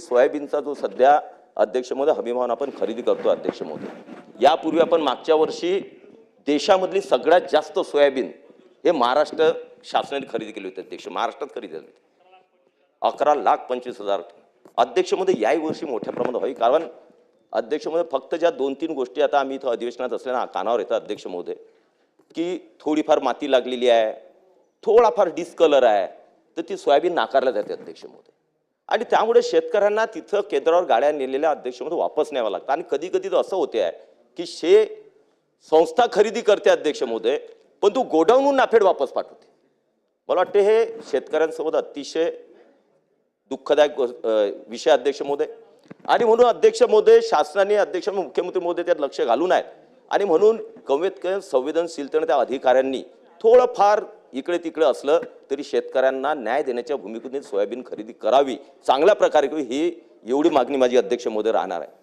सोयाबीनचा जो सध्या अध्यक्ष मोदी हमीभावानं आपण खरेदी करतो अध्यक्ष मोदी यापूर्वी आपण मागच्या वर्षी देशामधली सगळ्यात जास्त सोयाबीन हे महाराष्ट्र शासनाने खरेदी केली होती अध्यक्ष. महाराष्ट्रात खरेदी झाली अकरा लाख पंचवीस हजार. अध्यक्षमध्ये याही वर्षी मोठ्या प्रमाणात होईल. कारण अध्यक्षमध्ये फक्त ज्या दोन तीन गोष्टी आता आम्ही इथं अधिवेशनात असल्यानं कानावर येतात अध्यक्ष महोदय की थोडीफार माती लागलेली आहे थोडाफार डिस्कलर आहे तर ती सोयाबीन नाकारल्या जाते अध्यक्ष महोदय आणि त्यामुळे शेतकऱ्यांना तिथं केंद्रावर गाड्या नेलेल्या अध्यक्षमध्ये वापस न्यावं लागतं. आणि कधी कधी तर असं होते आहे की शे संस्था खरेदी करते अध्यक्ष महोदय पण तू गोडाऊनहून नाफेड वापस पाठवते. मला वाटते हे शेतकऱ्यांसोबत अतिशय दुःखदायक विषय अध्यक्ष महोदय आणि म्हणून अध्यक्ष महोदय शासनाने अध्यक्ष मुख्यमंत्री महोदय त्यात लक्ष घालून आहेत. आणि म्हणून कमीत कमी संवेदनशीलतेने त्या अधिकाऱ्यांनी थोडंफार इकडे तिकडे असलं तरी शेतकऱ्यांना न्याय देण्याच्या भूमिकेतून सोयाबीन खरेदी करावी. चांगल्या प्रकारे ही एवढी मागणी माझी अध्यक्ष मोदी राहणार आहे.